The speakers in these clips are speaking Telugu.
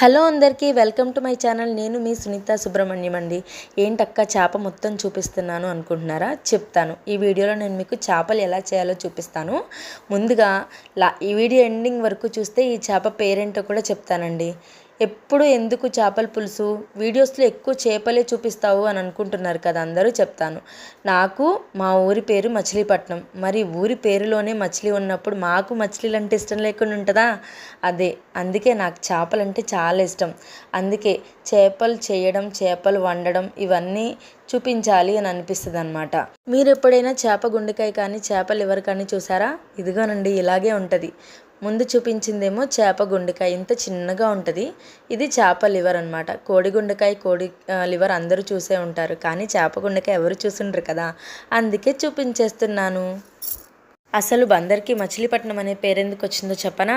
హలో అందరికీ వెల్కమ్ టు మై ఛానల్. నేను మీ సునీత సుబ్రహ్మణ్యం అండి. ఏంటక్క చేప మొత్తం చూపిస్తున్నాను అనుకుంటున్నారా? చెప్తాను. ఈ వీడియోలో నేను మీకు చేపలు ఎలా చేయాలో చూపిస్తాను. ముందుగా లా ఈ వీడియో ఎండింగ్ వరకు చూస్తే ఈ చేప పేరేంటో కూడా చెప్తానండి. ఎప్పుడు ఎందుకు చేపల పులుసు? వీడియోస్లో ఎక్కువ చేపలే చూపిస్తావు అని అనుకుంటున్నారు కదా అందరూ చెప్తాను. నాకు మా ఊరి పేరు మచిలీపట్నం. మరి ఊరి పేరులోనే మచిలీ ఉన్నప్పుడు మాకు మచిలీలు అంటే ఇష్టం లేకుండా ఉంటుందా? అదే అందుకే నాకు చేపలంటే చాలా ఇష్టం. అందుకే చేపలు చేయడం చేపలు వండడం ఇవన్నీ చూపించాలి అని అనిపిస్తుంది అనమాట మీరు ఎప్పుడైనా చేప గుండెకాయ కానీ చేపలు లివర్ కానీ చూసారా? ఇదిగోనండి ఇలాగే ఉంటుంది. ముందు చూపించిందేమో చేప గుండెకాయ. ఇంత చిన్నగా ఉంటుంది. ఇది చేప లివర్ అనమాట కోడి గుండెకాయ కోడి లివర్ అందరూ చూసే ఉంటారు. కానీ చేప గుండెకాయ ఎవరు చూసుండ్రు కదా? అందుకే చూపించేస్తున్నాను. అసలు బందర్కి మచిలీపట్నం అనే పేరు ఎందుకు వచ్చిందో చెప్పనా?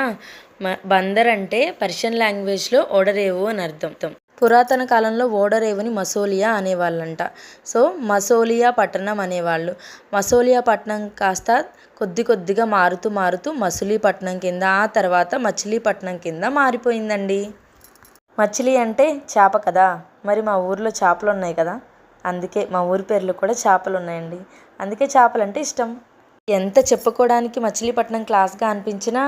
బందర్ అంటే పర్షియన్ లాంగ్వేజ్లో ఓడరేవు అని అర్థం. పురాతన కాలంలో ఓడరేవుని మసోలియా అనేవాళ్ళంట. సో మసోలియా పట్టణం అనేవాళ్ళు. మసోలియా పట్టణం కాస్త కొద్ది కొద్దిగా మారుతూ మారుతూ మచిలీపట్నం కింద ఆ తర్వాత మచిలీపట్నం కింద మారిపోయిందండి. మచిలీ అంటే చేప కదా? మరి మా ఊర్లో చేపలు ఉన్నాయి కదా? అందుకే మా ఊరి పేర్లు కూడా చేపలు ఉన్నాయండి అందుకే చేపలు అంటే ఇష్టం. ఎంత చెప్పుకోవడానికి మచిలీపట్నం క్లాస్గా అనిపించినా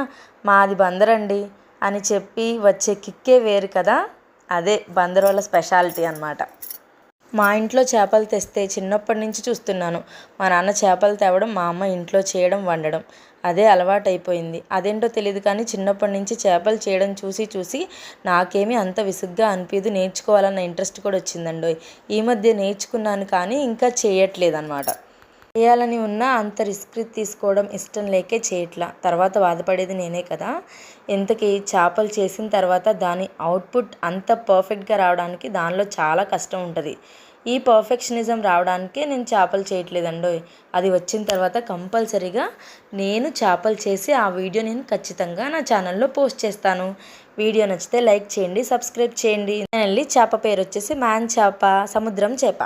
మాది బందరండి అని చెప్పి వచ్చే కిక్కే వేరు కదా? అదే బందరోల స్పెషాలిటీ అనమాట మా ఇంట్లో చేపలు తెస్తే చిన్నప్పటి నుంచి చూస్తున్నాను. మా నాన్న చేపలు తేవడం మా అమ్మ ఇంట్లో చేయడం వండడం. అదే అలవాటు అయిపోయింది అదేంటో తెలియదు కానీ చిన్నప్పటి నుంచి చేపలు చేయడం చూసి చూసి నాకేమీ అంత విసుగ్గా అనిపించదు నేర్చుకోవాలన్న ఇంట్రెస్ట్ కూడా వచ్చిందండి ఈ మధ్య నేర్చుకున్నాను కానీ ఇంకా చేయట్లేదన్నమాట. చేయాలని ఉన్నా అంత రిస్క్ తీసుకోవడం ఇష్టం లేకే చేయట్లా. తర్వాత బాధపడేది నేనే కదా. ఇంతకీ చేపలు చేసిన తర్వాత దాని అవుట్పుట్ అంత పర్ఫెక్ట్గా రావడానికి దానిలో చాలా కష్టం ఉంటుంది. ఈ పర్ఫెక్షనిజం రావడానికే నేను చేపలు చేయట్లేదండో అది వచ్చిన తర్వాత కంపల్సరీగా నేను చేపలు చేసి ఆ వీడియో నేను ఖచ్చితంగా నా ఛానల్లో పోస్ట్ చేస్తాను. వీడియో నచ్చితే లైక్ చేయండి సబ్స్క్రైబ్ చేయండి. నేను వెళ్ళి చేప పేరు వచ్చేసి మ్యాన్ చేప సముద్రం చేప.